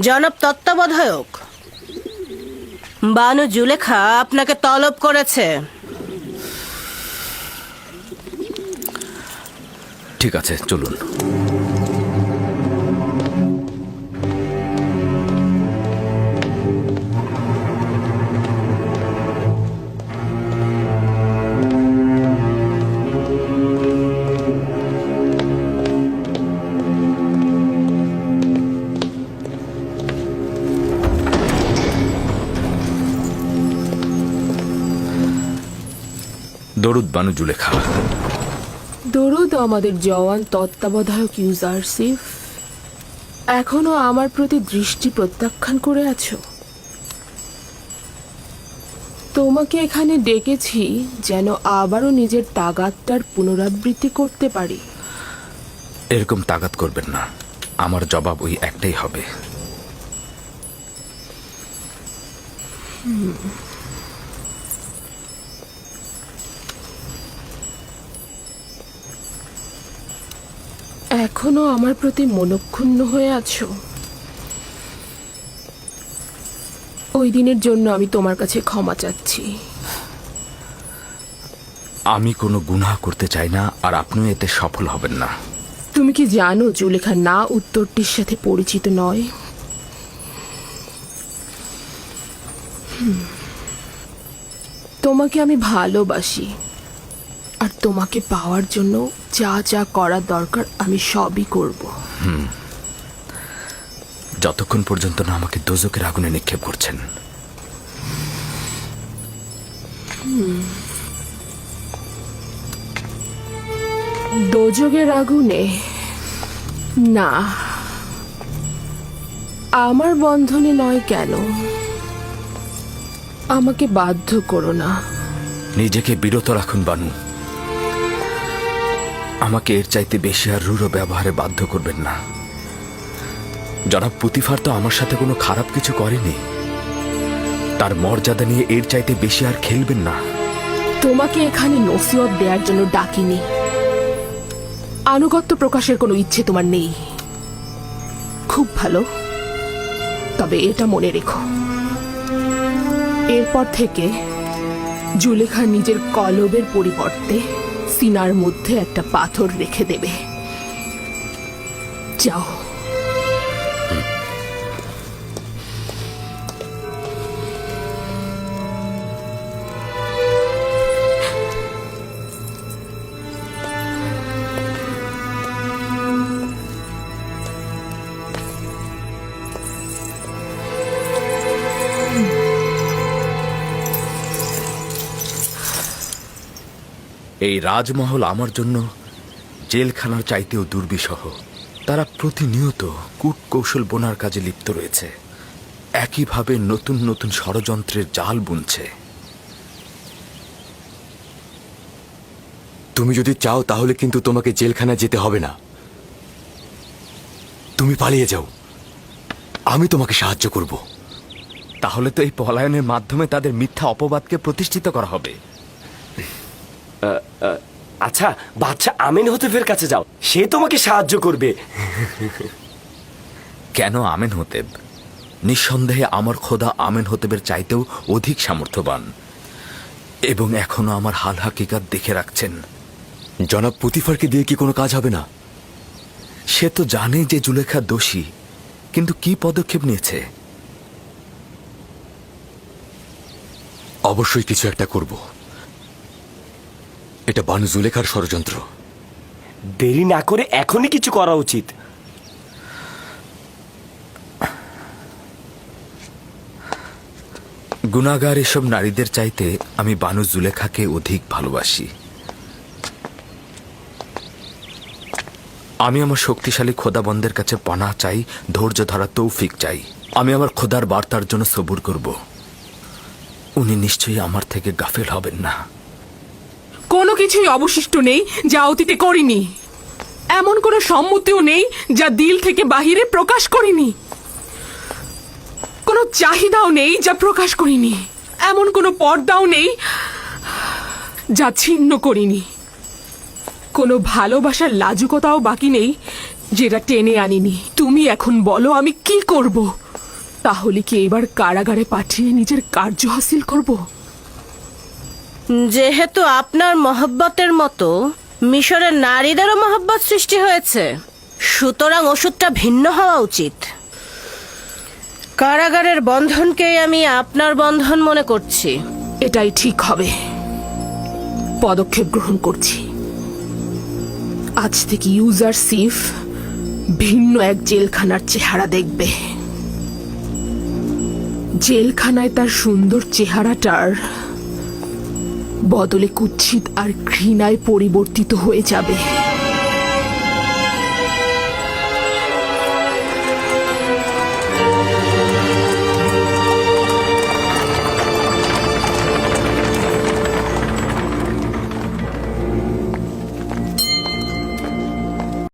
জনাব তত্ত্বাবধায়ক। বানু জুলেখা আপনাকে তলব করেছে। ঠিক আছে চলুন। দরুদ বানু জুলেখা। দরুদ আমাদের জওয়ান তত্ত্বাবধায়ক ইউজারসিফ এখনও আমার প্রতি দৃষ্টি প্রত্যাখ্যান করে আছো। তোমাকে এখানে ডেকেছি যেন আবারও নিজের তাগাতটার পুনরাবৃত্তি করতে পারি। এরকম তাগাত করবেন না। আমার জবাব ওই একটাই হবে। এখনও আমার প্রতি মনক্ষুণ্ণ হয়ে আছো? ওই দিনের জন্য আমি তোমার কাছে ক্ষমা চাচ্ছি। আমি কোনো গুনাহ করতে চাই না আর আপনিও এতে সফল হবেন না। তুমি কি জানো জুলেখা না উত্তরটির সাথে পরিচিত নয়। তোমাকে আমি ভালোবাসি। তোমাকে পাওয়ার জন্য যা যা করার দরকার আমি সবই করব। যতক্ষণ পর্যন্ত না আমাকে দোজকের আগুনে নিক্ষেপ করছেন। দোজগের আগুনে? না। আমার বন্ধনে নয় কেন? আমাকে বাধ্য করো না। নিজেকে বিরত রাখুন বানু। আমাকে এর চাইতে বেশি আর রূঢ় ব্যবহারে বাধ্য করবেন না। জনাব পুতিফার তো আমার সাথে কোনো খারাপ কিছু করেনি। তার মর্যাদা নিয়ে এর চাইতে বেশি আর খেলবেন না। তোমাকে এখানে নসিহত দেওয়ার জন্য ডাকিনি। আনুগত্য প্রকাশের কোনো ইচ্ছে তোমার নেই। খুব ভালো। তবে এটা মনে রেখো। এরপর থেকে জুলেখা নিজের কলবের পরিবর্তে সিনার মধ্যে একটা পাথর রেখে দেবে। যাও। এই রাজমহল আমার জন্য জেলখানার চাইতেও দুর্বিষহ। তারা প্রতিনিয়ত কূট কৌশল বোনার কাজে লিপ্ত রয়েছে। একইভাবে নতুন নতুন ষড়যন্ত্রের জাল বুনছে। তুমি যদি চাও তাহলে কিন্তু তোমাকে জেলখানায় যেতে হবে না। তুমি পালিয়ে যাও। আমি তোমাকে সাহায্য করব। তাহলে তো এই পলায়নের মাধ্যমে তাদের মিথ্যা অপবাদকে প্রতিষ্ঠিত করা হবে। আচ্ছা বাচ্চা আমিন হতেফের কাছে যাও। সে তোমাকে সাহায্য করবে। কেন আমেন হতেব নিঃসন্দেহে আমার খোদা আমেন হতেবের চাইতেও অধিক সামর্থ্যবান এবং এখনও আমার হাল হাকিকাত দেখে রাখছেন। জনাব পুতিফারকে দিয়ে কি কোনো কাজ হবে না? সে তো জানে যে জুলেখা দোষী কিন্তু কি পদক্ষেপ নিয়েছে? অবশ্যই কিছু একটা করব। এটা বানু জুলেখার ষড়যন্ত্র। দেরি না করে এখনই কিছু করা উচিত। গুণাগার এসব নারীদের চাইতে আমি বানু জুলেখাকে অধিক ভালোবাসি। আমি আমার শক্তিশালী খোদাবন্দের কাছে পানা চাই ধৈর্য ধরা তৌফিক চাই। আমি আমার খোদার বার্তার জন্য সবুর করব। উনি নিশ্চয়ই আমার থেকে গাফেল হবেন না। কোনো কিছুই অবশিষ্ট নেই যা অতীতে করিনি। এমন কোনো সম্মতিও নেই যা দিল থেকে বাহিরে প্রকাশ করিনি। কোনো চাহিদাও নেই যা প্রকাশ করিনি। এমন কোনো পর্দাও নেই যা ছিন্ন করিনি। কোনো ভালোবাসার লাজুকতাও বাকি নেই যেটা টেনে আনিনি। তুমি এখন বলো, আমি কি করব? তাহলে কি এবার কারাগারে পাঠিয়ে নিজের কার্য হাসিল করব? যেহেতু আপনার মহব্বতের মতো মিশরের নারীদেরও মহব্বত সৃষ্টি হয়েছে, সুতরাং ওষুধটা ভিন্ন হওয়া উচিত। কারাগারের বন্ধনকেই আমি আপনার বন্ধন মনে করছি। এটাই ঠিক হবে। পদক্ষেপ গ্রহণ করছি। আজ থেকে ইউজার সিফ ভিন্ন এক জেলখানার চেহারা দেখবে। জেলখানায় তার সুন্দর চেহারাটার বদলে কুচ্ছিত আর ঘৃণায় পরিবর্তিত হয়ে যাবে।